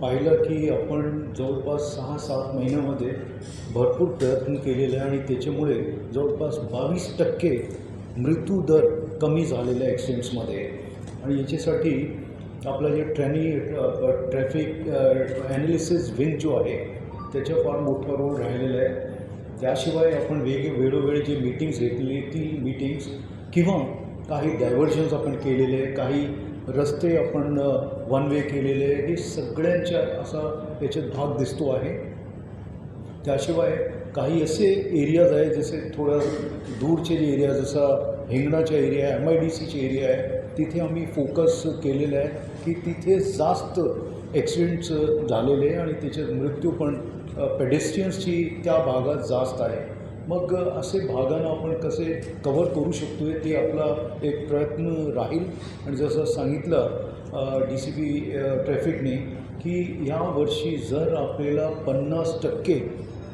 पाहिलं की आपण जवळपास सहा सात महिन्यामध्ये भरपूर प्रयत्न केलेले आहे आणि त्याच्यामुळे जवळपास बावीस टक्के मृत्यू दर कमी झालेला आहे ॲक्सिडेंट्समध्ये आणि याच्यासाठी आपलं जे ट्रॅनी ट्रॅफिक ॲनालिसिस विंग जो आहे त्याचा फार मोठा रोल राहिलेला आहे. त्याशिवाय आपण वेग वेळोवेळी जे मीटिंग्स घेतली ती मीटिंग्स किंवा काही डायव्हर्जन्स आपण केलेले आहे काही रस्ते आपण वन वे केलेले आहे हे सगळ्यांच्या असा याच्यात भाग दिसतो आहे. त्याशिवाय काही असे एरियाज आहे जसे थोडं दूरचे जे एरिया जसा हिंगणाचा एरिया आहे एम आय डी सीचे एरिया आहे तिथे आम्ही फोकस केलेलं आहे की तिथे जास्त ॲक्सिडेंट्स झालेले आहे आणि त्याच्यात मृत्यू पण पेडेस्ट्रियन्सची त्या भागात जास्त आहे. मग असे भागांना आपण कसे कवर करू शकतो आहे ते आपला एक प्रयत्न राहील. आणि जसं सांगितलं डी सी पी ट्रॅफिकने की ह्या वर्षी जर आपल्याला पन्नास टक्के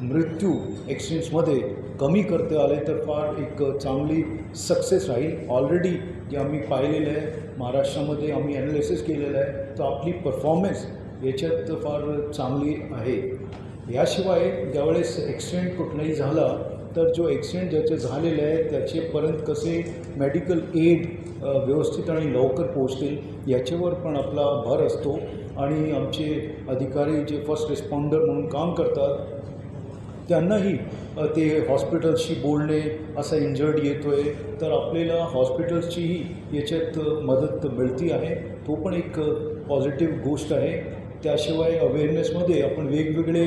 मृत्यू ॲक्सिडेंट्समध्ये कमी करता आले तर फार एक चांगली सक्सेस राहील. ऑलरेडी जे आम्ही पाहिलेलं आहे महाराष्ट्रामध्ये आम्ही ॲनालिसिस केलेलं आहे तर आपली परफॉर्मन्स याच्यात फार चांगली आहे. याशिवाय ज्यावेळेस ॲक्सिडेंट कुठलाही झाला तर जो ॲक्सिडेंट ज्याचे झालेले आहे त्याचेपर्यंत कसे मेडिकल एड व्यवस्थित आणि लवकर पोहोचतील याच्यावर पण आपला भर असतो. आणि आमचे अधिकारी जे फर्स्ट रिस्पॉन्डर म्हणून काम करतात त्यांनाही ते हॉस्पिटल्सशी बोलणे असा इंजर्ड येतो आहे तर आपल्याला हॉस्पिटल्सचीही याच्यात मदत मिळती आहे. तो पण एक पॉझिटिव्ह गोष्ट आहे. त्याशिवाय अवेअरनेसमध्ये आपण वेगवेगळे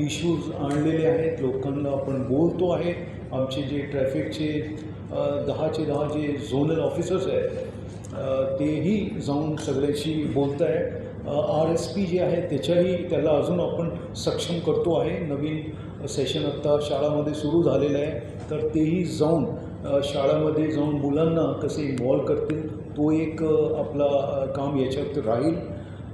इश्यूज आणलेले आहेत. लोकांना आपण बोलतो आहे. आमचे जे ट्रॅफिकचे दहाचे दहा जे झोनल ऑफिसर्स आहेत तेही जाऊन सगळ्याशी बोलत आहे आर एस पी जे आहे त्याच्याही त्याला अजून आपण सक्षम करतो आहे. नवीन सेशन आत्ता शाळामध्ये सुरू झालेलं आहे. तर तेही जाऊन शाळामध्ये जाऊन मुलांना कसे इन्व्हॉल्व करतील तो एक आपला काम याच्यात राहील.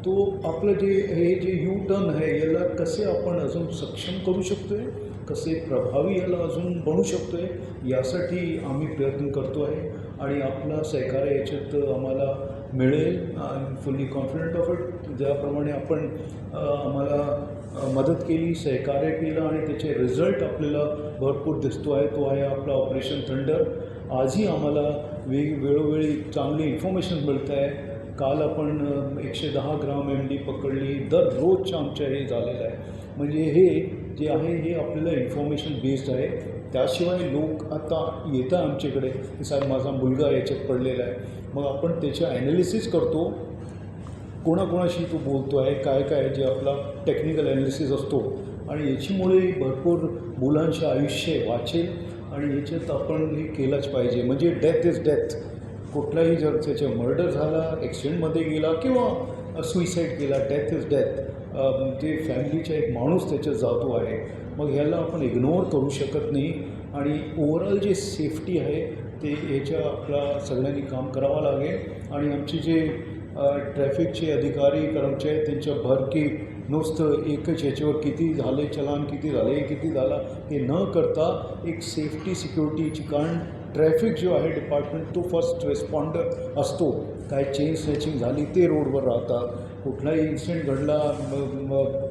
तो आपलं जे हे जे यू टर्न आहे याला कसे आपण अजून सक्षम करू शकतो आहे कसे प्रभावी याला अजून बनू शकतो आहे यासाठी आम्ही प्रयत्न करतो आहे. आणि आपला सहकार्य याच्यात आम्हाला मिळेल. I fully confident of it ज्याप्रमाणे आपण आम्हाला मदत केली सहकार्य केलं आणि त्याचे रिझल्ट आपल्याला भरपूर दिसतो आहे. तो आहे आपला ऑपरेशन थंडर आजही आम्हाला वेग वेळोवेळी चांगली इन्फॉर्मेशन मिळत आहे. काल आपण एकशे दहा ग्राम एम डी पकडली. दररोजच्या आमच्या हे झालेलं आहे. म्हणजे हे जे आहे हे आपल्याला इन्फॉर्मेशन बेस्ड आहे. त्याशिवाय लोक आता येतात आमच्याकडे. की साहेब माझा मुलगा याच्यात पडलेला आहे. मग आपण त्याच्या ॲनालिसिस करतो. कोणाकोणाशी तो बोलतो आहे काय काय जे आपला टेक्निकल ॲनालिसिस असतो. आणि याच्यामुळे भरपूर मुलांचे आयुष्य वाचेल. आणि याच्यात आपण हे केलंच पाहिजे. म्हणजे डेथ इज डेथ कुठलाही जर त्याचा मर्डर झाला ॲक्सिडेंटमध्ये गेला किंवा सुईसाईड केला डेथ इज डेथ ते फॅमिलीचा एक माणूस त्याच्यात जातो आहे मग ह्याला आपण इग्नोर करू शकत नाही. आणि ओवरऑल जे सेफ्टी आहे ते याच्या आपला सगळ्यांनी काम करावं लागेल. आणि आमचे जे ट्रॅफिकचे अधिकारी कर्मचारी त्यांच्या भर की नुसतं एकच याच्यावर किती झाले चलान किती झाले किती झाला हे न करता एक सेफ्टी सिक्युरिटीची कारण ट्रॅफिक जो आहे डिपार्टमेंट तो फर्स्ट रिस्पॉन्डर असतो. काय चेन स्नॅचिंग झाली ते रोडवर राहतात. कुठलाही इन्सिडेंट घडला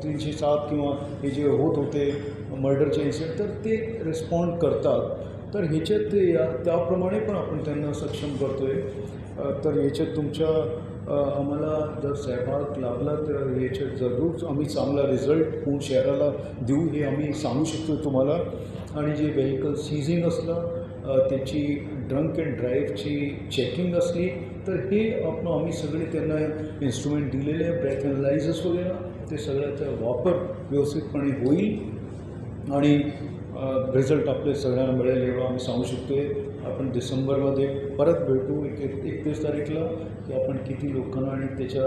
तीनशे सात किंवा हे जे होत होते मर्डरचे इन्सिडेंट तर ते रिस्पॉन्ड करतात. तर ह्याच्यात ते या त्याप्रमाणे पण आपण त्यांना सक्षम करतो आहे तर ह्याच्यात तुमच्या आम्हाला जर सहभाग लाभला तर ह्याच्यात जरूर आम्ही चांगला रिझल्ट पूर्ण शहराला देऊ हे आम्ही सांगू शकतो तुम्हाला. आणि जे व्हेकल सीझिंग असलं त्याची ड्रंक अँड ड्राईव्हची चेकिंग असली तर हे आपण आम्ही सगळे त्यांना इन्स्ट्रुमेंट दिलेले आहे ब्रेथ अनालायझस वगैरे ते सगळ्याचा वापर व्यवस्थितपणे होईल. आणि रिझल्ट आपले सगळ्यांना मिळेल एवढं आम्ही सांगू शकतो आहे आपण डिसेंबरमध्ये परत भेटू एक एक एकतीस तारीखला की आपण किती लोकांना आणि त्याच्या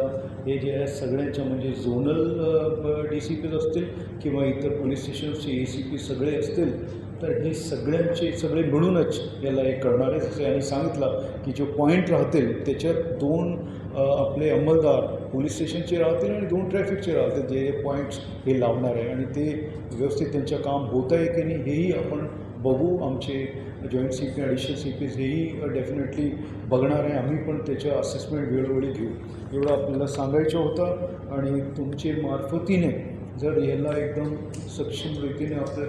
हे जे आहे सगळ्यांच्या म्हणजे झोनल डी सी पीज असतील किंवा इतर पोलीस स्टेशन्सचे ए सी पी सगळे असतील तर हे सगळ्यांचे सगळे मिळूनच याला हे करणार आहे जसं यांनी सांगितलं की जे पॉईंट राहतील त्याच्यात दोन आपले अंमलदार पोलीस स्टेशनचे राहतील आणि दोन ट्रॅफिकचे राहतील जे पॉईंट्स हे लावणार आहे. आणि ते व्यवस्थित त्यांचं काम होत आहे की नाही हेही आपण बघू. आमचे joint C P additional C Ps हेही डेफिनेटली बघणार आहे. आम्ही पण त्याचं असेसमेंट वेळोवेळी घेऊ. एवढं आपल्याला सांगायचं होतं. आणि तुमचे मार्फतीने जर ह्याला एकदम सक्षम रीतीने आपल्या